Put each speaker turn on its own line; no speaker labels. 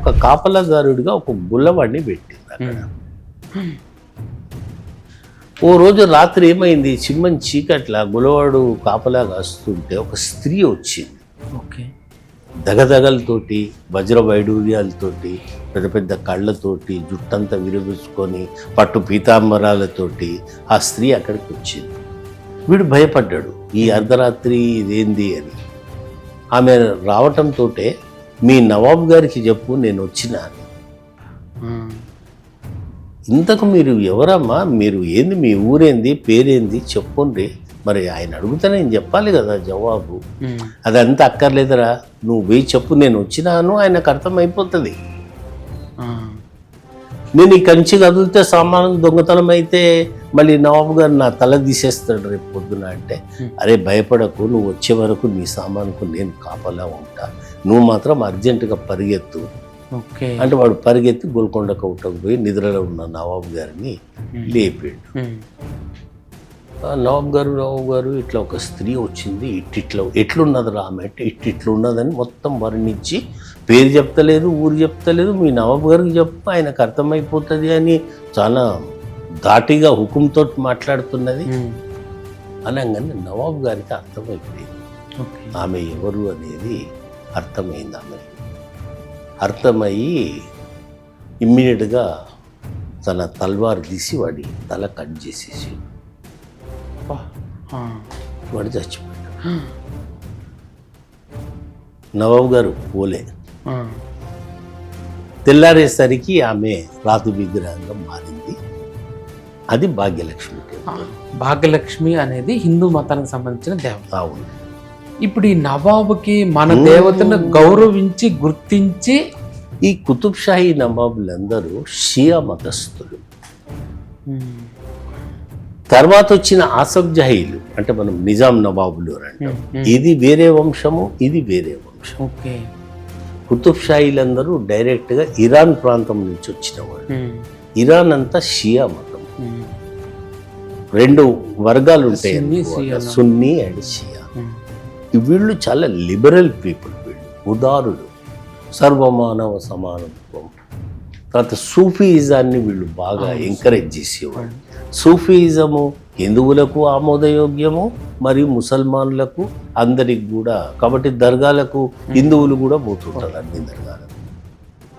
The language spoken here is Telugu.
ఒక కాపలాదారుడిగా ఒక గుల్లవాడిని పెట్టింది అక్కడ. ఓ రోజు రాత్రి ఏమైంది? చిమ్మని చీకట్ల గులవాడు కాపలా కాస్తుంటే ఒక స్త్రీ వచ్చింది.
ఓకే.
దగదగలతోటి వజ్ర వైడూర్యాలతోటి పెద్ద పెద్ద కళ్ళతోటి జుట్టంతా విరబుచ్చుకొని పట్టు పీతాంబరాలతోటి ఆ స్త్రీ అక్కడికి వచ్చింది. వీడు భయపడ్డాడు. ఈ అర్ధరాత్రి ఇదేంది అని. ఆమె రావటంతో మీ నవాబు గారికి చెప్పు నేను వచ్చినా ఇంతకు మీరు ఎవరమ్మా? మీరు ఏంది మీ ఊరేంది పేరేంది చెప్పుండ్రి. మరి ఆయన అడిగితే నేను చెప్పాలి కదా జవాబు. అదంతా అక్కర్లేదురా. నువ్వు పోయి చెప్పు నేను వచ్చినాను ఆయనకు అర్థమైపోతుంది. నేను ఈ కంచి కదిలితే సామాను దొంగతనం అయితే మళ్ళీ నవాబు గారు నా తల తీసేస్తాడు రేపు పొద్దున అంటే అరే భయపడకు నువ్వు వచ్చే వరకు నీ సామానుకు నేను కాపలా ఉంటా. నువ్వు మాత్రం అర్జెంటుగా పరిగెత్తు.
ఓకే.
అంటే వాడు పరిగెత్తి గోల్కొండ కౌటకు పోయి నిద్రలో ఉన్న నవాబు గారిని లేపాడు. ఆ నవాబు గారు నవాబు గారు ఇట్లా ఒక స్త్రీ వచ్చింది ఇట్టిట్లా ఎట్లున్నది రా ఆమె అంటే ఇట్టిట్లా ఉన్నదని మొత్తం వర్ణించి పేరు చెప్తలేదు ఊరు చెప్తలేదు మీ నవాబు గారికి చెప్పు ఆయనకు అర్థమైపోతుంది అని చాలా ధాటిగా హుకుంతో మాట్లాడుతున్నది అనగానే నవాబు గారికి అర్థమైపోయింది. ఆమె ఎవరు అనేది అర్థమైంది ఆమె అర్థమయ్యి ఇమ్మీడియట్గా తన తల్వార్ తీసి వాడి తల కట్ చేసేసి వాడు చచ్చిపోయాడు. నవాబు గారు పోలే. తెల్లారేసరికి ఆమె రాతి విగ్రహంగా మారింది. అది భాగ్యలక్ష్మి.
భాగ్యలక్ష్మి అనేది హిందూ మతానికి సంబంధించిన దేవత.
అవును.
ఇప్పుడు ఈ నవాబుకి మన దేవతను గౌరవించి గుర్తించి
ఈ కుతుబ్ షాహీ నవాబులందరూ షియా మతస్థులు. తర్వాత వచ్చిన ఆసఫ్ జహీలు అంటే మనం నిజాం నవాబులు అంటాం. ఇది వేరే వంశము ఇది వేరే వంశం కుతుబ్ షాహీలందరూ డైరెక్ట్గా ఇరాన్ ప్రాంతం నుంచి వచ్చిన వాళ్ళు. ఇరాన్ అంతా షియా మతం. రెండు వర్గాలు ఉంటాయి సున్నీ, అండ్ షియా వీళ్ళు చాలా లిబరల్ పీపుల్ వీళ్ళు ఉదారులు. సర్వమానవ సమానత్వం. తర్వాత సూఫీయిజాన్ని వీళ్ళు బాగా ఎంకరేజ్ చేసేవాళ్ళు. సూఫీయిజము హిందువులకు ఆమోదయోగ్యము మరియు ముసల్మాన్లకు అందరికి కూడా కాబట్టి దర్గాలకు హిందువులు కూడా పోతుంటారు అన్ని దర్గాలకు.